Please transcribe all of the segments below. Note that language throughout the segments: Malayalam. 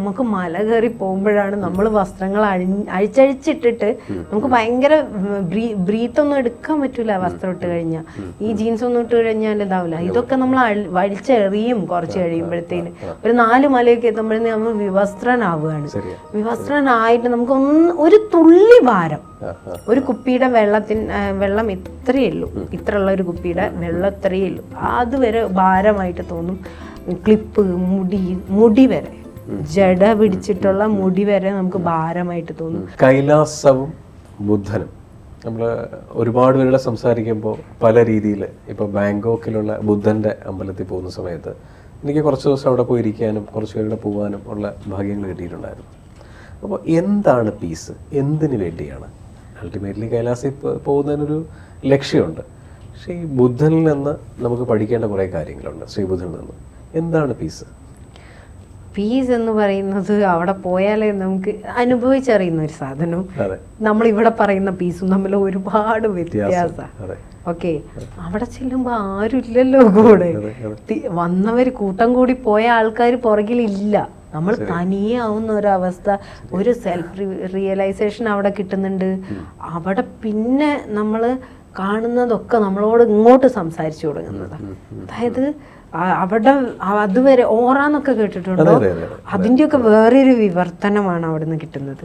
നമുക്ക് മല കയറി പോകുമ്പോഴാണ് നമ്മൾ വസ്ത്രങ്ങൾ അഴി അഴിച്ചഴിച്ചിട്ടിട്ട് നമുക്ക് ഭയങ്കര ബ്രീത്ത് ഒന്നും എടുക്കാൻ പറ്റൂല വസ്ത്രം ഇട്ട് കഴിഞ്ഞാൽ ഈ ജീൻസ് ഒന്നും ഇട്ട് കഴിഞ്ഞാൽ ഇതാവില്ല ഇതൊക്കെ നമ്മൾ വലിച്ചെറിയും കുറച്ച് കഴിയുമ്പോഴത്തേന്. ഒരു നാല് മലയൊക്കെ എത്തുമ്പോഴത്തേന് നമ്മൾ വിവസ്ത്രനാവുകയാണ്. വിവസ്ത്രനായിട്ട് നമുക്ക് ഒന്ന് ഒരു തുള്ളി ഭാരം. ഒരു കുപ്പിയുടെ വെള്ളത്തിന് വെള്ളം ഇത്രയേ ഉള്ളൂ. ഇത്രയുള്ള ഒരു കുപ്പിയുടെ വെള്ളം ഇത്രയേ ഉള്ളൂ. അതുവരെ ഭാരമായിട്ട് തോന്നും. ക്ലിപ്പ് മുടി മുടി വരെ. ജട പിടിച്ചിട്ടുള്ള മുടി വരെ നമുക്ക് ഭാരമായിട്ട് തോന്നും. കൈലാസവും ബുദ്ധനും. നമ്മൾ ഒരുപാട് പേരുടെ സംസാരിക്കുമ്പോൾ പല രീതിയിൽ ഇപ്പോൾ ബാങ്കോക്കിലുള്ള ബുദ്ധന്റെ അമ്പലത്തിൽ പോകുന്ന സമയത്ത് എനിക്ക് കുറച്ച് ദിവസം അവിടെ പോയിരിക്കാനും കുറച്ച് പേരുടെ പോകാനും ഉള്ള ഭാഗ്യങ്ങൾ കിട്ടിയിട്ടുണ്ടായിരുന്നു. അപ്പോൾ എന്താണ് പീസ്? എന്തിനു വേണ്ടിയാണ്? അൾട്ടിമേറ്റ്ലി കൈലാസിൽ പോകുന്നതിനൊരു ലക്ഷ്യമുണ്ട്. പക്ഷേ ഈ ബുദ്ധനിൽ നിന്ന് നമുക്ക് പഠിക്കേണ്ട കുറേ കാര്യങ്ങളുണ്ട് ശ്രീബുദ്ധനിൽ നിന്ന്. എന്താണ് പീസ്? പീസ് എന്ന് പറയുന്നത് അവിടെ പോയാലേ നമുക്ക് അനുഭവിച്ചറിയുന്ന ഒരു സാധനം. നമ്മൾ ഇവിടെ പറയുന്ന പീസും തമ്മിൽ ഒരുപാട് വ്യത്യാസമാണ് ഓക്കെ അവിടെ ചെല്ലുമ്പോ ആരുമില്ലല്ലോ കൂടെ. വന്നവര് കൂട്ടം കൂടി പോയ ആൾക്കാർ പുറകിലില്ല. നമ്മൾ തനിയെ ആവുന്ന ഒരവസ്ഥ. ഒരു സെൽഫ് റിയലൈസേഷൻ അവിടെ കിട്ടുന്നുണ്ട്. അവിടെ പിന്നെ നമ്മൾ കാണുന്നതൊക്കെ നമ്മളോട് ഇങ്ങോട്ട് സംസാരിച്ചു തുടങ്ങുന്നത് അതായത് അവിടെ അതുവരെ ഓറാന്നൊക്കെ കേട്ടിട്ടുണ്ടോ. അതിന്റെയൊക്കെ വേറൊരു വിവർത്തനമാണ് അവിടുന്ന് കിട്ടുന്നത്.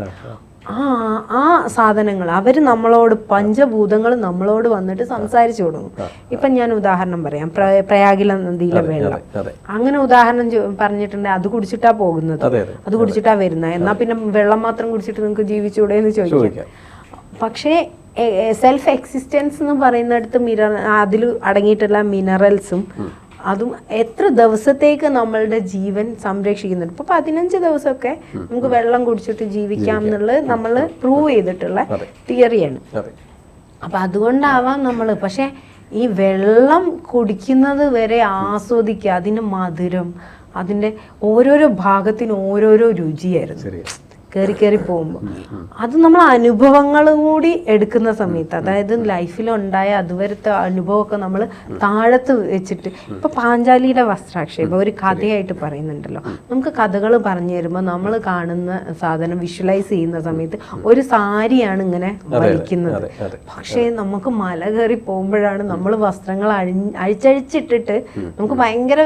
ആ ആ സാധനങ്ങൾ അവർ നമ്മളോട് പഞ്ചഭൂതങ്ങൾ നമ്മളോട് വന്നിട്ട് സംസാരിച്ചു തുടങ്ങും ഇപ്പം ഞാൻ ഉദാഹരണം പറയാം. പ്രയാഗില നദിയിലെ വെള്ളം. അങ്ങനെ ഉദാഹരണം പറഞ്ഞിട്ടുണ്ടെങ്കിൽ അത് കുടിച്ചിട്ടാ പോകുന്നത്. അതെ കുടിച്ചിട്ടാ വരുന്നത്. എന്നാൽ പിന്നെ വെള്ളം മാത്രം കുടിച്ചിട്ട് നിങ്ങൾക്ക് ജീവിച്ചൂടെ എന്ന് ചോദിക്കും. ചോദിക്കാം. പക്ഷേ സെൽഫ് എക്സിസ്റ്റൻസ് എന്ന് പറയുന്നിടത്ത് മിനറ അതിൽ അടങ്ങിയിട്ടുള്ള മിനറൽസും അതും എത്ര ദിവസത്തേക്ക് നമ്മളുടെ ജീവൻ സംരക്ഷിക്കുന്നുണ്ട്? ഇപ്പൊ പതിനഞ്ച് ദിവസമൊക്കെ നമുക്ക് വെള്ളം കുടിച്ചിട്ട് ജീവിക്കാം എന്നുള്ളത് നമ്മൾ പ്രൂവ് ചെയ്തിട്ടുള്ള. തിയറിയാണ് അപ്പൊ അതുകൊണ്ടാവാം നമ്മൾ പക്ഷെ ഈ വെള്ളം കുടിക്കുന്നത് വരെ ആസ്വദിക്കുക അതിന് മധുരം അതിന്റെ ഓരോരോ ഭാഗത്തിന് ഓരോരോ രുചിയായിരുന്നു. കയറി കയറി പോകുമ്പോൾ അത് നമ്മൾ അനുഭവങ്ങൾ കൂടി എടുക്കുന്ന സമയത്ത് അതായത് ലൈഫിൽ ലൈഫിലുണ്ടായ അതുവരത്തെ അനുഭവമൊക്കെ നമ്മൾ താഴത്ത് വെച്ചിട്ട് ഇപ്പൊ പാഞ്ചാലിയുടെ വസ്ത്രാക്ഷേപം ഒരു കഥയായിട്ട് പറയുന്നുണ്ടല്ലോ. നമുക്ക് കഥകൾ പറഞ്ഞു തരുമ്പോൾ നമ്മൾ കാണുന്ന സാധനം വിഷ്വലൈസ് ചെയ്യുന്ന സമയത്ത് ഒരു സാരിയാണ് ഇങ്ങനെ വലിക്കുന്നത് പക്ഷേ നമുക്ക് മല കയറി പോകുമ്പോഴാണ് നമ്മൾ വസ്ത്രങ്ങൾ അഴി അഴിച്ചഴിച്ചിട്ടിട്ട് നമുക്ക് ഭയങ്കര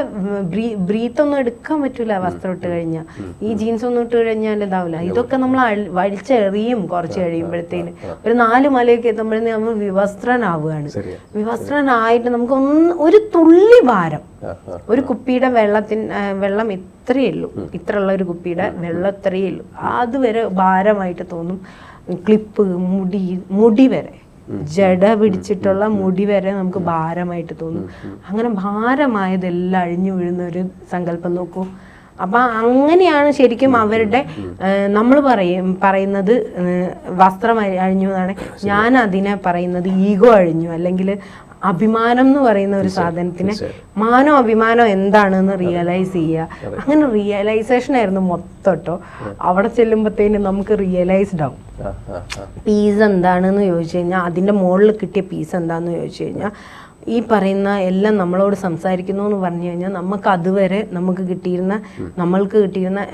ബ്രീത്ത് ഒന്നും എടുക്കാൻ പറ്റൂല വസ്ത്രം ഇട്ട് കഴിഞ്ഞാൽ ഈ ജീൻസ് ഒന്നും ഇട്ട് കഴിഞ്ഞാൽ ഇതാവില്ല ഇതൊക്കെ നമ്മൾ വലിച്ചെറിയും കുറച്ച് കഴിയുമ്പോഴത്തേന്. ഒരു നാല് മലയൊക്കെ എത്തുമ്പോഴത്തേന് നമ്മൾ വിവസ്ത്രനാവുകയാണ്. വിവസ്ത്രനായിട്ട് നമുക്ക് ഒന്ന് ഒരു തുള്ളി ഭാരം. ഒരു കുപ്പിയുടെ വെള്ളത്തിന് വെള്ളം ഇത്രയേ ഉള്ളൂ. ഇത്രയുള്ള ഒരു കുപ്പിയുടെ വെള്ളം ഇത്രയേ ഉള്ളൂ. അതുവരെ ഭാരമായിട്ട് തോന്നും ക്ലിപ്പ് മുടി മുടി വരെ. ജട പിടിച്ചിട്ടുള്ള മുടി വരെ നമുക്ക് ഭാരമായിട്ട് തോന്നും. അങ്ങനെ ഭാരമായതെല്ലാം അഴിഞ്ഞു വീഴുന്ന ഒരു സങ്കല്പം നോക്കൂ. അപ്പം അങ്ങനെയാണ് ശരിക്കും അവരുടെ നമ്മൾ പറയും പറയുന്നത് വസ്ത്രം അഴിഞ്ഞു എന്നാണ്. ഞാൻ അതിനെ പറയുന്നത് ഈഗോ അഴിഞ്ഞു അല്ലെങ്കിൽ അഭിമാനം എന്ന് പറയുന്ന ഒരു സാധനത്തിന് മാനോ അഭിമാനോ എന്താണെന്ന് റിയലൈസ് ചെയ്യുക അങ്ങനെ റിയലൈസേഷൻ ആയിരുന്നു മൊത്തോട്ടോ അവിടെ ചെല്ലുമ്പോഴത്തേനും നമുക്ക് റിയലൈസ്ഡ് ആവും. പീസ് എന്താണെന്ന് ചോദിച്ചു കഴിഞ്ഞാൽ അതിന്റെ മുകളിൽ കിട്ടിയ പീസ് എന്താണെന്ന് ചോദിച്ചു കഴിഞ്ഞാൽ ഈ പറയുന്ന എല്ലാം നമ്മളോട് സംസാരിക്കുന്നു എന്ന് പറഞ്ഞു കഴിഞ്ഞാൽ നമുക്ക് അതുവരെ നമുക്ക് കിട്ടിയിരുന്ന നമ്മൾക്ക് കിട്ടിയിരുന്ന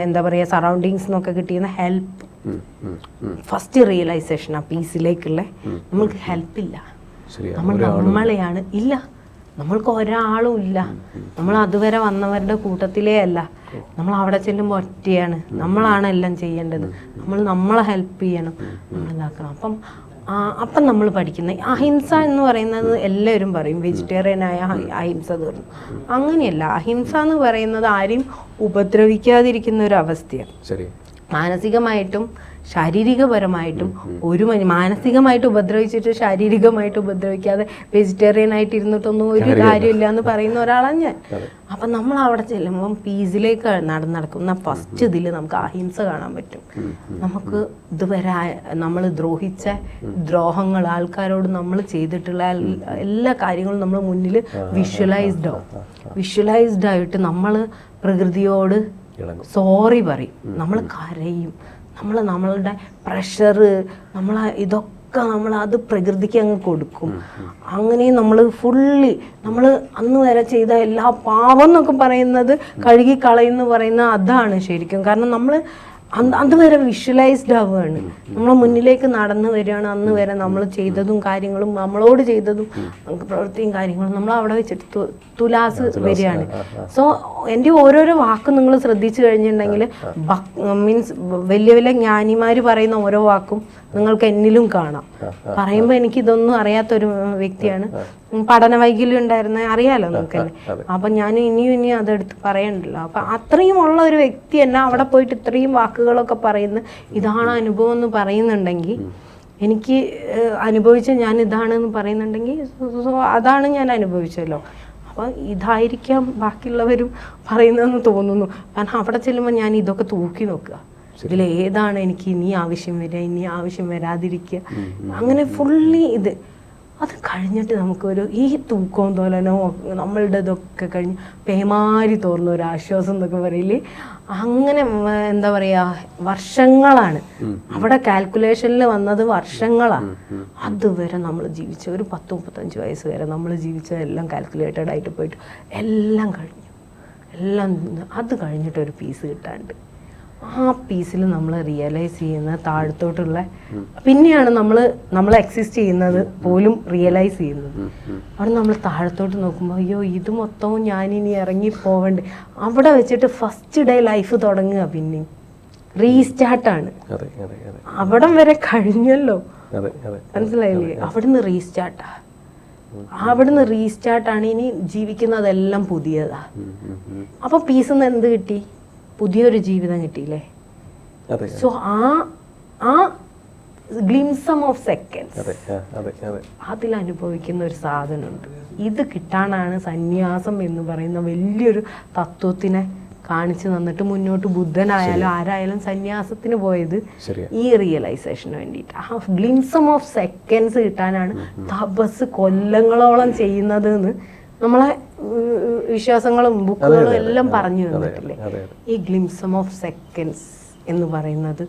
എന്താ പറയുക സറൗണ്ടിങ്സ് എന്നൊക്കെ കിട്ടിയിരുന്ന ഹെൽപ്പ്. ഫസ്റ്റ് റിയലൈസേഷൻ ആ പീസിലേക്കുള്ള നമ്മൾക്ക് ഹെൽപ്പില്ല ഇല്ല. നമ്മൾ നമ്മളെയാണ് ഇല്ല. നമ്മൾക്ക് ഒരാളും ഇല്ല. നമ്മൾ അതുവരെ വന്നവരുടെ കൂട്ടത്തിലേ അല്ല. നമ്മൾ അവിടെ ചെല്ലുമ്പോൾ ഒറ്റയാണ്. നമ്മളാണ് എല്ലാം ചെയ്യേണ്ടത്. നമ്മൾ നമ്മളെ ഹെൽപ്പ് ചെയ്യണം. നമ്മളിതാക്കണം. അപ്പം അപ്പം നമ്മൾ പഠിക്കുന്ന അഹിംസ എന്ന് പറയുന്നത് എല്ലാവരും പറയും. വെജിറ്റേറിയൻ ആയ അഹിംസ തീർന്നു. അങ്ങനെയല്ല. അഹിംസ എന്ന് പറയുന്നത് ആരെയും ഉപദ്രവിക്കാതിരിക്കുന്ന ഒരു അവസ്ഥയാണ്. മാനസികമായിട്ടും ശാരീരികപരമായിട്ടും ഒരു മനി- മാനസികമായിട്ട് ഉപദ്രവിച്ചിട്ട് ശാരീരികമായിട്ട് ഉപദ്രവിക്കാതെ വെജിറ്റേറിയൻ ആയിട്ട് ഇരുന്നിട്ടൊന്നും ഒരു കാര്യമില്ല. എന്ന് പറയുന്ന ഒരാളാണ് ഞാൻ. അപ്പം നമ്മൾ അവിടെ ചെല്ലുമ്പോൾ പീസിലേക്ക് നടന്ന് നടക്കുന്ന ഫസ്റ്റ് ഇതിൽ നമുക്ക് അഹിംസ കാണാൻ പറ്റും. നമുക്ക് ഇതുവരെ നമ്മൾ ദ്രോഹിച്ച ദ്രോഹങ്ങൾ ആൾക്കാരോട് നമ്മൾ ചെയ്തിട്ടുള്ള എല്ലാ കാര്യങ്ങളും നമ്മൾ മുന്നിൽ വിഷ്വലൈസ്ഡ് ആവും. വിഷ്വലൈസ്ഡ് ആയിട്ട് നമ്മൾ പ്രകൃതിയോട് സോറി പറയും. നമ്മൾ കരയും. നമ്മൾ നമ്മളുടെ പ്രഷർ നമ്മൾ ഇതൊക്കെ ഒക്കെ നമ്മൾ അത് പ്രകൃതിക്ക് അങ്ങ് കൊടുക്കും. അങ്ങനെ നമ്മൾ ഫുള്ളി നമ്മൾ അന്ന് വരെ ചെയ്ത എല്ലാ പാവം എന്നൊക്കെ പറയുന്നത് കഴുകി കളയുന്നു പറയുന്ന അതാണ് ശരിക്കും. കാരണം നമ്മൾ അന്ന് അതുവരെ വിഷ്വലൈസ്ഡ് ആവുകയാണ്. നമ്മളെ മുന്നിലേക്ക് നടന്നു വരികയാണ്. അന്ന് വരെ നമ്മൾ ചെയ്തതും കാര്യങ്ങളും നമ്മളോട് ചെയ്തതും നമുക്ക് പ്രവൃത്തിയും കാര്യങ്ങളും നമ്മൾ അവിടെ വെച്ചിട്ട് തുലാസ് വരികയാണ്. സോ എന്റെ ഓരോരോ വാക്കും നിങ്ങൾ ശ്രദ്ധിച്ചു കഴിഞ്ഞിട്ടുണ്ടെങ്കിൽ മീൻസ് വലിയ വലിയ ജ്ഞാനിമാർ പറയുന്ന ഓരോ വാക്കും നിങ്ങൾക്ക് എന്നിലും കാണാം. പറയുമ്പോൾ എനിക്ക് ഇതൊന്നും അറിയാത്തൊരു വ്യക്തിയാണ്. പഠന വൈകല്യം ഉണ്ടായിരുന്ന അറിയാലോ നമുക്ക് തന്നെ അപ്പൊ ഞാൻ ഇനിയും ഇനിയും അതെടുത്ത് പറയണ്ടല്ലോ. അപ്പൊ അത്രയും ഉള്ള ഒരു വ്യക്തി തന്നെ അവിടെ പോയിട്ട് ഇത്രയും വാക്കുകളൊക്കെ പറയുന്ന ഇതാണ് അനുഭവം എന്ന് പറയുന്നുണ്ടെങ്കിൽ എനിക്ക് അനുഭവിച്ച ഞാൻ ഇതാണെന്ന് പറയുന്നുണ്ടെങ്കിൽ സോ അതാണ് ഞാൻ അനുഭവിച്ചല്ലോ. അപ്പോൾ ഇതായിരിക്കാം ബാക്കിയുള്ളവരും പറയുന്നതെന്ന് തോന്നുന്നു. കാരണം അവിടെ ചെല്ലുമ്പോൾ ഞാൻ ഇതൊക്കെ തൂക്കി നോക്കുക ഇതിൽ ഏതാണ് എനിക്ക് ഇനി ആവശ്യം വരിക ഇനി ആവശ്യം വരാതിരിക്കുക. അങ്ങനെ ഫുള്ളി ഇത്. അത് കഴിഞ്ഞിട്ട് നമുക്കൊരു ഈ തൂക്കവും തോലനോ നമ്മളുടെ ഇതൊക്കെ കഴിഞ്ഞ് പേമാരി തോർന്ന ഒരു ആശ്വാസം എന്നൊക്കെ പറയില്ലേ? അങ്ങനെ എന്താ പറയാ വർഷങ്ങളാണ്. അവിടെ കാൽക്കുലേഷനിൽ വന്നത് വർഷങ്ങളാണ് അതുവരെ നമ്മൾ ജീവിച്ച ഒരു പത്ത് മുപ്പത്തഞ്ച് വയസ്സ് വരെ നമ്മൾ ജീവിച്ച എല്ലാം കാൽക്കുലേറ്റഡ് ആയിട്ട് പോയിട്ട് എല്ലാം കഴിഞ്ഞു. എല്ലാം അത് കഴിഞ്ഞിട്ട് ഒരു പീസ് കിട്ടാണ്ട്. ആ പീസിൽ നമ്മൾ റിയലൈസ് ചെയ്യുന്ന താഴത്തോട്ടുള്ള പിന്നെയാണ് നമ്മൾ നമ്മൾ എക്സിസ്റ്റ് ചെയ്യുന്നത് പോലും റിയലൈസ് ചെയ്യുന്നത്. അവിടെ നമ്മൾ താഴത്തോട്ട് നോക്കുമ്പോൾ അയ്യോ ഇത് മൊത്തവും ഞാനിനി ഇറങ്ങി പോവണ്ടേ അവിടെ വെച്ചിട്ട് ഫസ്റ്റ് ഡേ ലൈഫ് തുടങ്ങുക പിന്നെ റീസ്റ്റാർട്ടാണ് അവിടം വരെ കഴിഞ്ഞല്ലോ. മനസ്സിലായില്ലേ? അവിടുന്ന് റീസ്റ്റാർട്ടാ അവിടുന്ന് റീസ്റ്റാർട്ടാണ് ഇനി ജീവിക്കുന്നതെല്ലാം പുതിയതാ. അപ്പൊ പീസിന്ന് എന്ത് കിട്ടി? പുതിയൊരു ജീവിതം കിട്ടിയില്ലേ? സോ ആ ആ ഗ്ലിംസം ഓഫ് സെക്കൻഡ്സ് അതെ അതിൽ അനുഭവിക്കുന്ന ഒരു സാധനമുണ്ട്. ഇത് കിട്ടാനാണ് സന്യാസം എന്ന് പറയുന്ന വലിയൊരു തത്വത്തിനെ കാണിച്ചു തന്നിട്ട് മുന്നോട്ട് ബുദ്ധനായാലും ആരായാലും സന്യാസത്തിന് പോയത് ഈ റിയലൈസേഷന് വേണ്ടിയിട്ട്. ആ ഗ്ലിംസം ഓഫ് സെക്കൻഡ്സ് കിട്ടാനാണ് തപസ് കൊല്ലങ്ങളോളം ചെയ്യുന്നത് എന്ന് നമ്മളെ വിശ്വാസങ്ങളും ബുക്കുകളും എല്ലാം പറഞ്ഞു തന്നിട്ടില്ലേ? ഈ ഗ്ലിംസം ഓഫ് സെക്കൻഡ്സ് എന്ന് പറയുന്നത്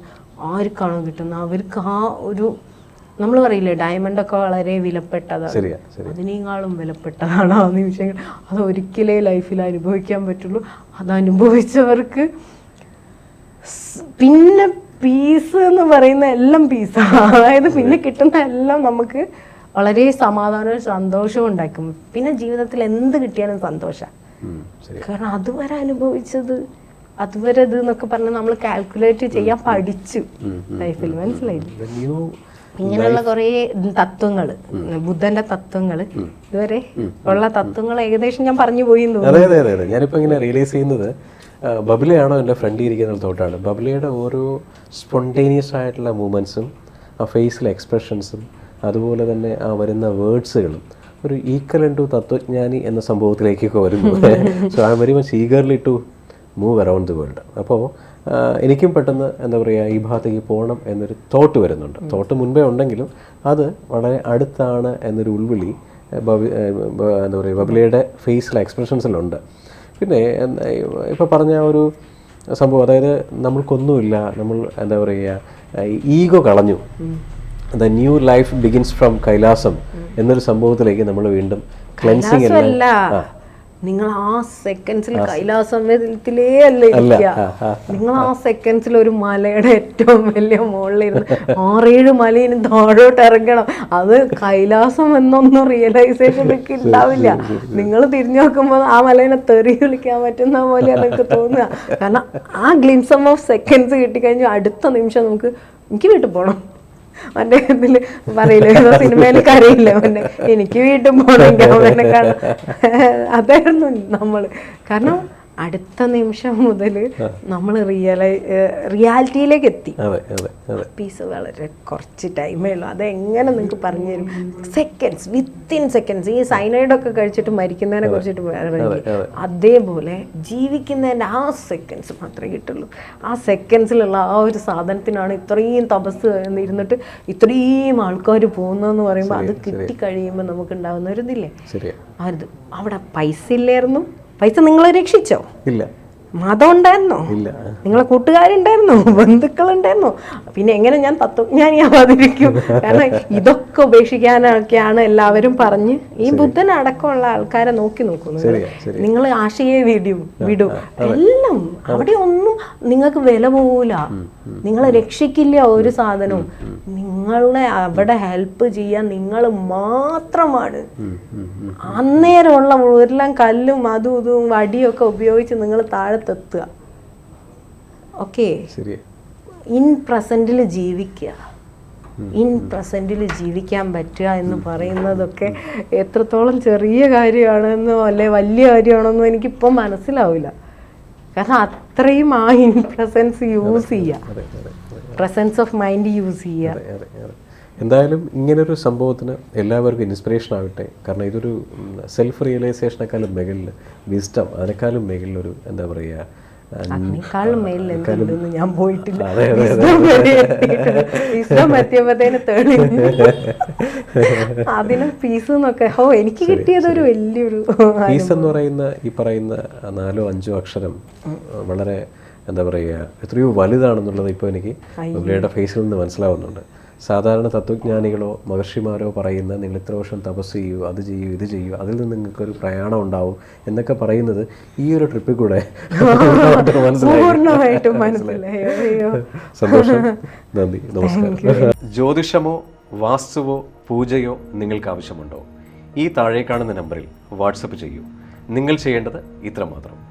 ആർക്കാണോ കിട്ടുന്നത്? അവർക്ക് ആ ഒരു നമ്മൾ പറയില്ലേ ഡയമണ്ട് ഒക്കെ വളരെ വിലപ്പെട്ടതാണ്. അതിനേക്കാളും വിലപ്പെട്ടതാണ് ആ നിമിഷങ്ങൾ. അത് ഒരിക്കലേ ലൈഫിൽ അനുഭവിക്കാൻ പറ്റുള്ളൂ. അത് അനുഭവിച്ചവർക്ക് പിന്നെ പീസ് എന്ന് പറയുന്ന എല്ലാം പീസാണ് അതായത് പിന്നെ കിട്ടുന്ന എല്ലാം നമുക്ക് വളരെ സമാധാനവും സന്തോഷവും ഉണ്ടാക്കും. പിന്നെ ജീവിതത്തിൽ എന്ത് കിട്ടിയാലും സന്തോഷം. കാരണം അതുവരെ അനുഭവിച്ചത് അതുവരെ ഇത് എന്നൊക്കെ പറഞ്ഞ് നമ്മൾ കാൽക്കുലേറ്റ് ചെയ്യാൻ പഠിച്ചു. ലൈഫിൽ മനസ്സിലായില്ലേ? The ഇങ്ങനെയുള്ള കുറേ തത്വങ്ങൾ ബുദ്ധന്റെ തത്വങ്ങൾ ഇതുവരെ ഉള്ള തത്വങ്ങൾ ഏകദേശം ഞാൻ പറഞ്ഞു പോയി അതെ അതെ അതെ അതെ. ഞാനിപ്പോൾ ഇങ്ങനെ റിയലൈസ് ചെയ്യുന്നത് ബബ്ലയാണോ എന്റെ ഫ്രണ്ട് ഇരിക്കുന്ന തോട്ടാണ്. ബബ്ലയുടെ ഓരോ സ്പോണ്ടേനിയസ് ആയിട്ടുള്ള മൂമെൻസും ആ ഫേസിലെ എക്സ്പ്രഷൻസും അതുപോലെ തന്നെ ആ വരുന്ന വേർഡ്സുകളും ഒരു ഈക്വൽ ടു തത്വജ്ഞാനി എന്ന സംഭവത്തിലേക്കൊക്കെ വരുന്നു so I very much eagerly to move around the world അപ്പോൾ എനിക്കും പെട്ടെന്ന് എന്താ പറയുക ഈ ഭാഗത്തേക്ക് പോകണം എന്നൊരു തോട്ട് വരുന്നുണ്ട്. തോട്ട് മുൻപേ ഉണ്ടെങ്കിലും അത് വളരെ അടുത്താണ് എന്നൊരു ഉൾവിളി ബബി- എന്താ പറയുക ബബിലയുടെ ഫേസിലെ എക്സ്പ്രഷൻസിലുണ്ട് പിന്നെ ഇപ്പോൾ പറഞ്ഞ ഒരു സംഭവം അതായത് നമ്മൾക്കൊന്നുമില്ല നമ്മൾ എന്താ പറയുക ഈഗോ കളഞ്ഞു. The new life begins from Kailasam എന്നൊരു സംഭവത്തിലേക്ക് നമ്മൾ വീണ്ടും ക്ലെൻസിങ് അല്ല. നിങ്ങൾ ആ സെക്കൻഡ്സിൽ കൈലാസമയത്തിലേ അല്ല നിങ്ങൾ ആ സെക്കൻഡ്സിൽ ഒരു മലയുടെ ഏറ്റവും വലിയ മുകളിലിരുന്ന് ആറേഴ് മലയിന് താഴോട്ട് ഇറങ്ങണം. അത് കൈലാസം എന്നൊന്നും റിയലൈസേഷൻ ഒക്കെ ഉണ്ടാവില്ല. നിങ്ങൾ തിരിഞ്ഞു നോക്കുമ്പോൾ ആ മലേനെ തെറി വിളിക്കാൻ പറ്റുന്ന പോലെയാണ് നിങ്ങൾക്ക് തോന്നുക. കാരണം ആ ഗ്ലിംസം ഓഫ് സെക്കൻഡ്സ് കിട്ടിക്കഴിഞ്ഞാൽ അടുത്ത നിമിഷം നമുക്ക് എനിക്ക് വീട്ടിൽ പോകണം മറ്റേ ഇതിൽ പറയില്ല ഏതോ സിനിമയിൽ കരയില്ല മറ്റേ? എനിക്ക് വീട്ടിൽ പോകണമെങ്കിൽ അവനെ കാണാം അതായിരുന്നു നമ്മൾ. കാരണം അടുത്ത നിമിഷം മുതൽ നമ്മൾ റിയലൈ റിയാലിറ്റിയിലേക്ക് എത്തി. പീസ് വളരെ കുറച്ച് ടൈമേ ഉള്ളൂ. അതെങ്ങനെ നിങ്ങൾക്ക് പറഞ്ഞു തരും? സെക്കൻഡ്സ് വിത്തിൻ സെക്കൻഡ്സ് ഈ സൈനൈഡൊക്കെ കഴിച്ചിട്ട് മരിക്കുന്നതിനെ കുറിച്ചിട്ട്? അതേപോലെ ജീവിക്കുന്നതിന്റെ ആ സെക്കൻഡ്സ് മാത്രമേ കിട്ടുള്ളൂ. ആ സെക്കൻഡ്സിലുള്ള ആ ഒരു സാധനത്തിനാണ് ഇത്രയും തപസ് ഇരുന്നിട്ട് ഇത്രയും ആൾക്കാർ പോകുന്നതെന്ന് പറയുമ്പോൾ അത് കിട്ടിക്കഴിയുമ്പോൾ നമുക്ക് ഉണ്ടാകുന്ന ഒരു ഇതില്ലേ? അത് അവിടെ പൈസ ഇല്ലായിരുന്നു. പൈസ നിങ്ങളെ രക്ഷിച്ചോ? ഇല്ല. മതം ഉണ്ടായിരുന്നോ ഇല്ല. നിങ്ങളെ കൂട്ടുകാരുണ്ടായിരുന്നോ ബന്ധുക്കളുണ്ടായിരുന്നോ. പിന്നെ എങ്ങനെ ഞാൻ തത്വജ്ഞാനിയാവാതിരിക്കും? കാരണം ഇതൊക്കെ ഉപേക്ഷിക്കാനൊക്കെയാണ് എല്ലാവരും പറഞ്ഞ് ഈ ബുദ്ധൻ അടക്കമുള്ള ആൾക്കാരെ നോക്കി നോക്കൂ നിങ്ങൾ നിങ്ങൾ ആശയെ വിടൂ വിടൂ. എല്ലാം അവിടെ ഒന്നും നിങ്ങൾക്ക് വില പോകൂല നിങ്ങളെ രക്ഷിക്കില്ല ഒരു സാധനവും. നിങ്ങളെ അവിടെ ഹെൽപ്പ് ചെയ്യാൻ നിങ്ങൾ മാത്രമാണ്. അന്നേരമുള്ള ഉരുളൻ കല്ലും അതും ഇതും വടിയും ഒക്കെ ഉപയോഗിച്ച് നിങ്ങൾ താഴത്തെത്തുക. ഓക്കെ ഇൻ പ്രസന്റിൽ ജീവിക്കുക. ഇൻ പ്രസന്റിൽ ജീവിക്കാൻ പറ്റുക എന്ന് പറയുന്നതൊക്കെ എത്രത്തോളം ചെറിയ കാര്യമാണെന്നോ അല്ലെ വലിയ കാര്യമാണെന്നോ എനിക്കിപ്പം മനസ്സിലാവില്ല. കാരണം അത്രയും ആ ഇൻ പ്രസൻസ് യൂസ് ചെയ്യുക പ്രസൻസ് ഓഫ് മൈൻഡ് യൂസ് ചെയ്യുക. എന്തായാലും ഇങ്ങനൊരു സംഭവത്തിന് എല്ലാവർക്കും ഇൻസ്പിറേഷൻ ആവട്ടെ കാരണം ഇതൊരു സെൽഫ് റിയലൈസേഷനേക്കാളും മുകളിൽ വിസ്റ്റം അതിനേക്കാളും മികളിലൊരു എന്താ പറയുക അതിനേക്കാളും മേലിൽ ഞാൻ പോയിട്ടില്ല. ഇസ്ലാം. എത്തിയപ്പോഴത്തേന് തെളിഞ്ഞു. അതിന് ഫീസ് എന്നൊക്കെ. ഓ എനിക്ക് കിട്ടിയത് ഒരു വലിയൊരു ഫീസ് എന്ന് പറയുന്ന ഈ പറയുന്ന നാലോ അഞ്ചോ അക്ഷരം വളരെ എന്താ പറയുക എത്രയോ വലുതാണെന്നുള്ളത് ഇപ്പോൾ എനിക്ക് പുള്ളിയുടെ ഫേസിൽ നിന്ന് മനസ്സിലാവുന്നുണ്ട്. സാധാരണ തത്വജ്ഞാനികളോ മഹർഷിമാരോ പറയുന്ന നിങ്ങൾ ഇത്ര വർഷം തപസ് ചെയ്യൂ അത് ചെയ്യൂ ഇത് ചെയ്യൂ അതിൽ നിന്ന് നിങ്ങൾക്കൊരു പ്രയാണം ഉണ്ടാവും എന്നൊക്കെ പറയുന്നത് ഈ ഒരു ട്രിപ്പിൽ കൂടെ സന്തോഷം. നന്ദി. നമസ്കാരം. ജ്യോതിഷമോ വാസ്തുവോ പൂജയോ നിങ്ങൾക്ക് ആവശ്യമുണ്ടോ? ഈ താഴെ കാണുന്ന നമ്പറിൽ വാട്സപ്പ് ചെയ്യൂ. നിങ്ങൾ ചെയ്യേണ്ടത് ഇത്രമാത്രം.